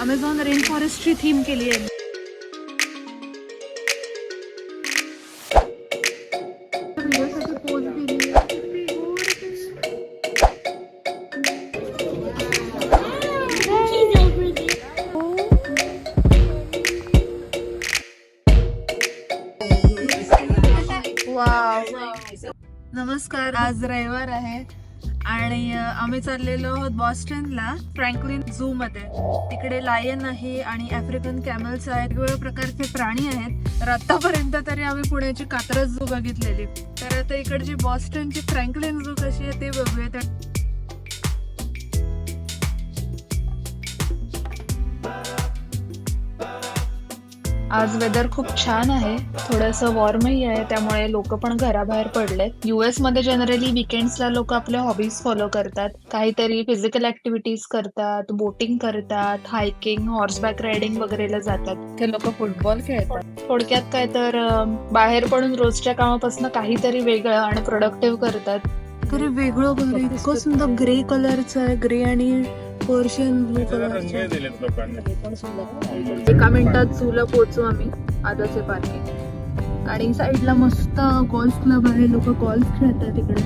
Amazon rain फॉरेस्टची theme केली आहे नमस्कार आज रविवार आहे। आणि आम्ही चाललेलो आहोत बॉस्टनला फ्रँकलिन झू मध्ये तिकडे लायन आहे आणि आफ्रिकन कॅमल्स आहेत. वेगवेगळ्या प्रकारचे प्राणी आहेत. तर आतापर्यंत तरी आम्ही पुण्याची कात्रज झू बघितलेली. तर आता इकडची बॉस्टनची फ्रँकलिन झू कशी आहे ते बघूया. आज वेदर खूप छान आहे. थोडंसं वॉर्मही आहे त्यामुळे लोक पण घराबाहेर पडलेत. युएसमध्ये जनरली विकेंड्सला लोक आपल्या हॉबीज फॉलो करतात. काहीतरी फिजिकल ऍक्टिव्हिटीज करतात बोटिंग करतात हायकिंग हॉर्सबॅक रायडिंग वगैरेला जातात. ते लोक फुटबॉल खेळतात. थोडक्यात काय तर बाहेर पडून रोजच्या कामापासून काहीतरी वेगळं आणि प्रोडक्टिव्ह करतात. तरी वेगळं बघ इतकं सुंदर ग्रे कलरचं आहे. ग्रे आणि पर्शियन ब्लू कलरचं एका मिनिटात झूला पोहोचू आम्ही. आदाचे पार्किंग आणि साईडला मस्त गोल्फ क्लब आहे. लोक गोल्फ खेळतात तिकडे.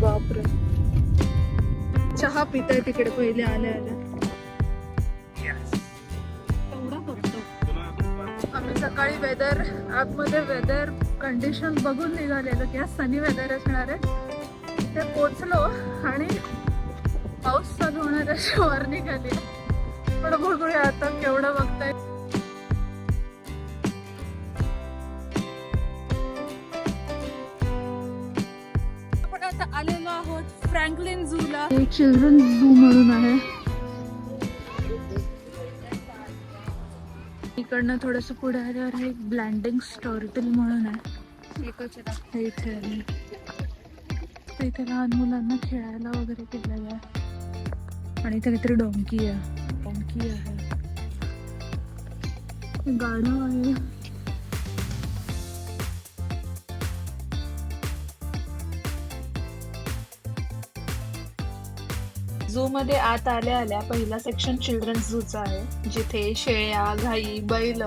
बापरे. चहा पित आहे तिकडे पहिले आले आले. सकाळी वेदरमध्ये वेदर कंडिशन बघून निघालेलो की आज सनी वेदर असणार आहे. ते पोचलो आणि पाऊस चालू होण्याच्या वर निघाली पण बघूया आता केवढं बघताय. आपण आता आलेलो आहोत फ्रँकलिन झूला. चिल्ड्रन झू म्हणून आहे. इकडनं थोडस पुढे आल्यावर हे एक ब्लँडिंग स्टोरीटेल म्हणून आहे. इथे आहे. इथे लहान मुलांना खेळायला वगैरे केलेलं आहे. आणि इथे काहीतरी डोंकी आहे. डोंकी आहे. गाणं आहे. झू मध्ये आत आल्या आल्या पहिला सेक्शन चिल्ड्रन्स झूचा आहे. जिथे शेळ्या गाई बैल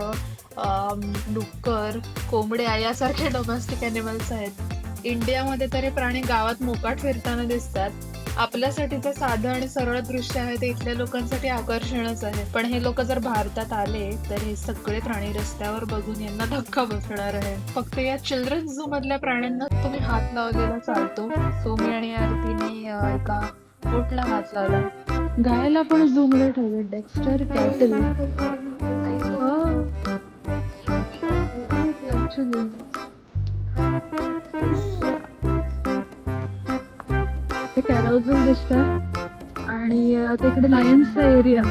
डुक्कर कोंबड्या यासारखे डोमेस्टिक अॅनिमल्स आहेत. इंडियामध्ये तरी प्राणी गावात मोकाट फिरताना दिसतात. आपल्यासाठी ते साधं आणि सरळ दृश्य आहे. ते इथल्या लोकांसाठी आकर्षणच आहे. पण हे लोक जर भारतात आले तर हे सगळे प्राणी रस्त्यावर बघून यांना धक्का बसणार आहे. फक्त या चिल्ड्रन्स झू मधल्या प्राण्यांना तुम्ही हात लावलेला चालतो. सोमी आणि आरतीने एका बोटला हात लावला? गायला पण झू ठेवले. डेक्स्टर कॅटल ते कॅरोजन दिसत. आणि तिकडे लायन्सचा एरिया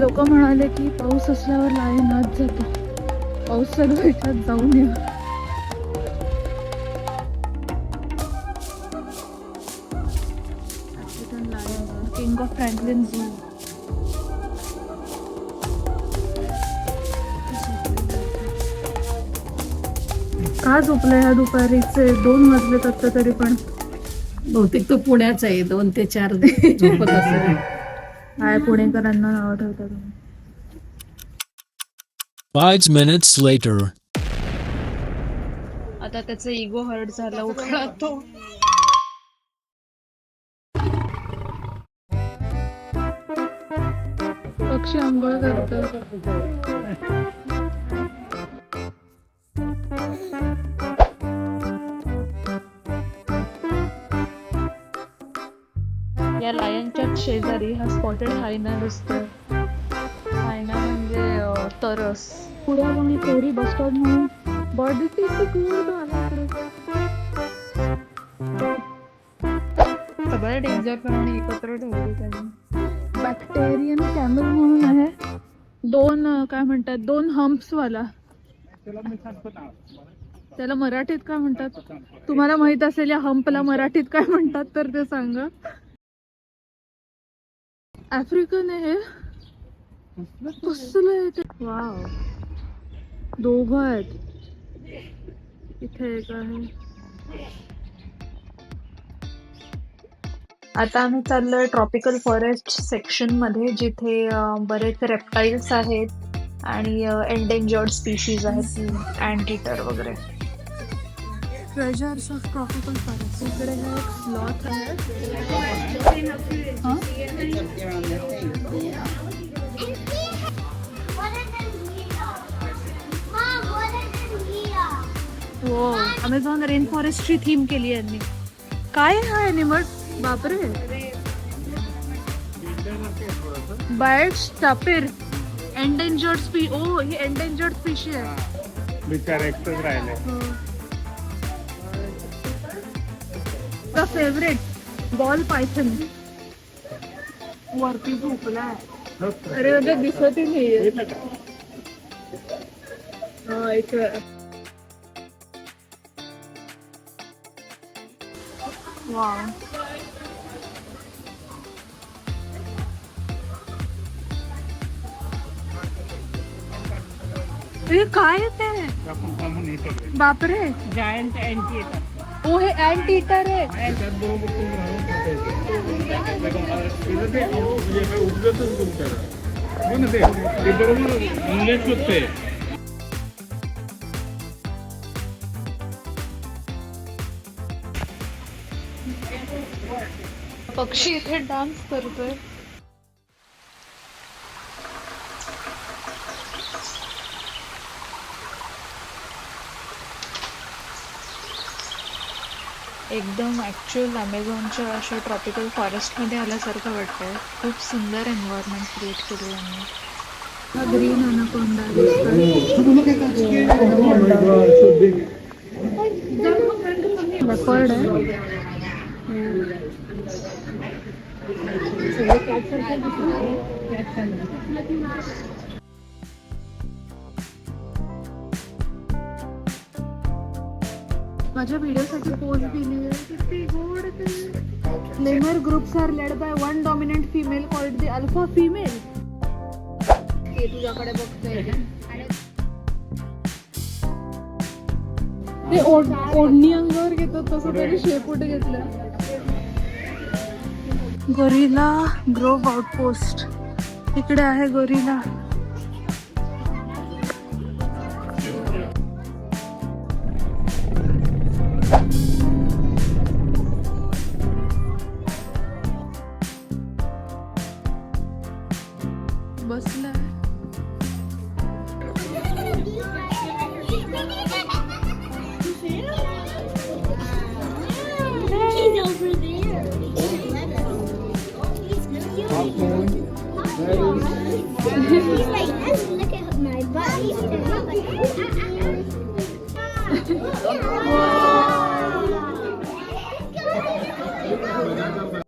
लोक म्हणाले की पाऊस असल्यावर लायन आत जातो. पाऊस सर्व ह्याच्यात जाऊन या किंग ऑफ फ्रँकलिन झू का झोपलं ह्या दुपारीचे? दोन वाजले आता तरी पण. बहुतेक तो पुण्याचा आहे दोन ते चार झोपत असेल काय पुणेकरांना नाव ठेवता तुम्ही? Five minutes later. आता त्याचा इगो हर्ट झाला उठला तो पक्षी आंघोळ करतात या लायनच्या शेजारी हा स्पॉटेड हायना दिसतोय. हायना म्हणजे तरस. पुढे आणि कोरी बस स्टॉप म्हणून बर्ड सगळ्या डेंजर प्राणी एकत्र ठेवले त्यांनी. बॅक्टेरियन कॅमल म्हणून आहे. दोन काय म्हणतात दोन हम्प्स वाला. त्याला मराठीत काय म्हणतात? तुम्हाला माहीत असेल या हम्पला मराठीत काय म्हणतात तर ते सांगा. आफ्रिकन आहे. हे कसलं आहे ते. वाव. दोघ आहेत. इथे एक आहे. आता आम्ही चाललोय ट्रॉपिकल फॉरेस्ट सेक्शनमध्ये जिथे बरेच रेप्टाईल्स आहेत आणि एंडेंजर्ड स्पीशीज आहेत. अँटीटर वगैरे. ट्रेजर्स ऑफ़ ट्रॉपिकल फॉरेस्ट इकडे हा एक स्लॉथ आहे हा? हो अमेझॉन रेन फॉरेस्टची थीम केली यांनी काय हा एनिमल बापरे बर्ड्स टापीर एंडेंजर्ड स्पी ओ ही एंडेंजर्ड स्पीशी आहे बिचार एकटंच राहिले द फेवरेट बॉल पायथन वरती झोपलाय अरे म्हणजे दिसतही नाहीये हा. इथे. वा काय ते येतो बापरे जायंट अँटी येतात ओ हे अँट इटर पक्षी इथे डान्स करतोय खाता येते. तिथं ते म्हणजे काय उपयोगच तुमच्याला हो ना ते ते बरोबर मुलेच शोधते पक्षी इथे डान्स करतोय एकदम ॲक्च्युअल अमेझॉनच्या अशा ट्रॉपिकल फॉरेस्टमध्ये आल्यासारखं वाटतंय. खूप सुंदर एन्व्हायरमेंट क्रिएट केली यांनी. हा ग्रीन अनाकोंडा लेपर्ड आहे. माझ्या व्हिडिओसाठी पोस्ट दिली आहे किती गोड lemur groups are led by one dominant female called the alpha female ते तुझ्याकडे बघतोय ते ओढ- ओढणी अंगावर घेतात तसं तरी शेपूट घेतलं. गोरिला ग्रोव आउटपोस्ट इकडे आहे गोरिला bus love.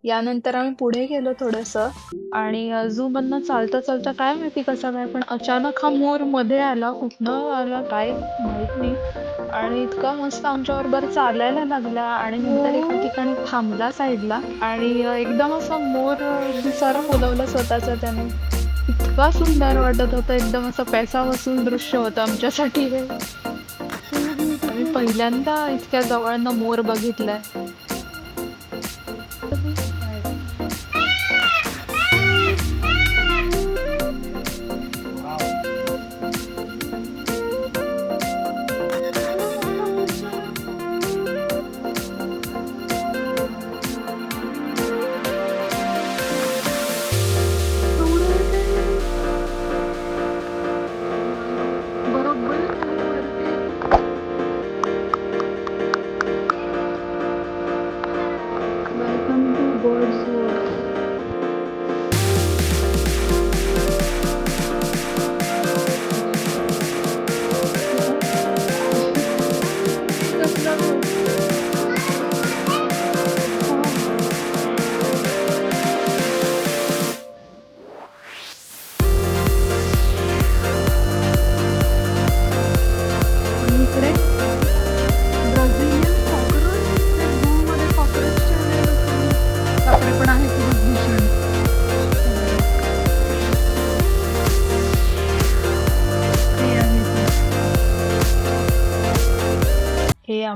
यानंतर आम्ही पुढे गेलो थोडंसं. आणि झू मधनं चालता चालता काय माहिती कसा काय पण अचानक हा मोरमध्ये आला कुठनं आला काय माहीत नाही. आणि इतका मस्त आमच्याबरोबर चालायला लागला आणि नंतर एका ठिकाणी थांबला साईडला. आणि एकदम असा मोर दिसारा फुलवला स्वतःचा त्याने. इतका सुंदर वाटत होतं एकदम असं पैसा वसूल दृश्य होतं आमच्यासाठी. हे पहिल्यांदा इतक्या जवळनं मोर बघितलाय.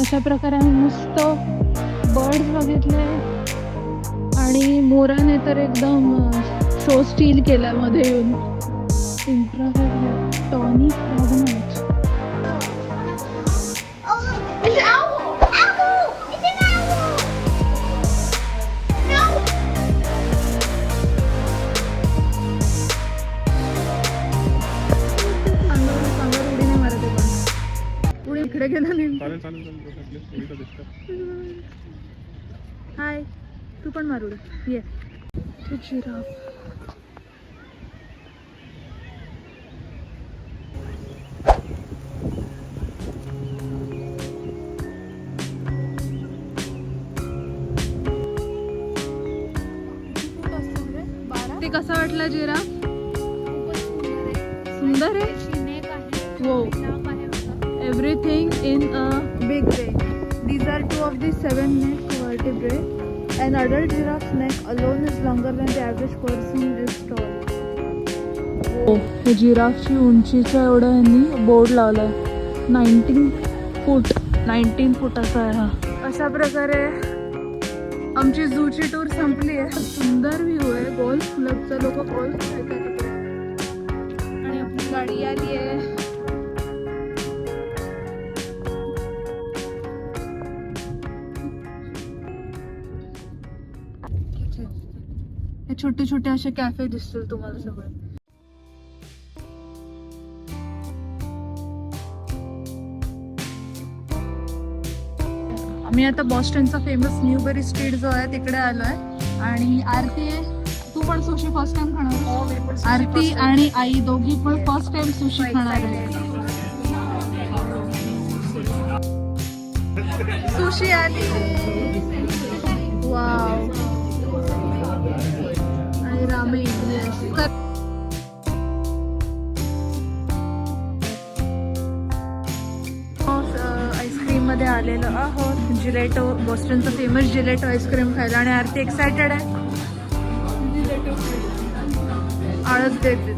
अशा प्रकारे आम्ही मस्त बर्ड्स बघितले. आणि मोराने तर एकदम शो स्टील केला मध्ये येऊन. इंट्रारेड टॉनी हाय तू पण मारुड ये. ते कसं वाटलं जिरा सुंदर आहे. Everything in a big way these are two of the seven neck vertebrae. An adult giraffe's neck alone is longer than the average person is tall. हो हे जिराफची उंचीच्या एवढं यांनी बोर्ड लावलाय नाईन्टीन फूट नाईन्टीन फूट असा आहे हा अशा प्रकारे आमची झूची टूर संपली आहे सुंदर व्ह्यू आहे गोल्फ क्लबचं लोक गोल्फ खेळतात. आणि आपली गाडी आली आहे हे छोटे छोटे असे कॅफे दिसतील तुम्हाला सगळे. आम्ही आता बॉस्टनचा फेमस न्यूबेरी स्ट्रीट जो आहे तिकडे आलोय. आणि आरती आहे तू पण सुशी फर्स्ट टाइम खाणार आहेस? आरती आणि आई दोघी पण फर्स्ट टाइम सुशी खाणार आहे सुशी आली. वाव आणि रामे मध्ये आलेलो आहोत जिलेटो बॉस्टनचं फेमस जिलेटो आईस्क्रीम खायला. आणि आरती एक्सायटेड आहे. आळस देते.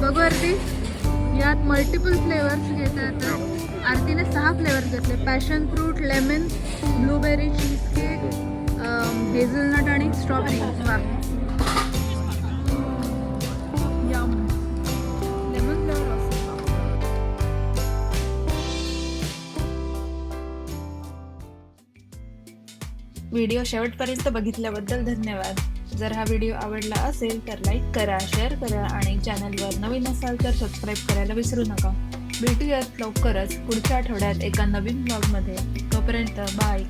बघू आरती यात मल्टिपल फ्लेवर्स घेतात. आरतीने सहा फ्लेवर घेतले. Passion fruit lemon blueberry cheesecake hazelnut आणि स्ट्रॉबेरी व्हिडिओ शेवटपर्यंत बघितल्याबद्दल धन्यवाद. जर हा व्हिडिओ आवडला असेल तर लाईक करा शेअर करा आणि चॅनलवर नवीन असाल तर सबस्क्राईब करायला विसरू नका. भेटूयात लवकरच पुढच्या आठवड्यात एका नवीन ब्लॉगमध्ये तोपर्यंत बाय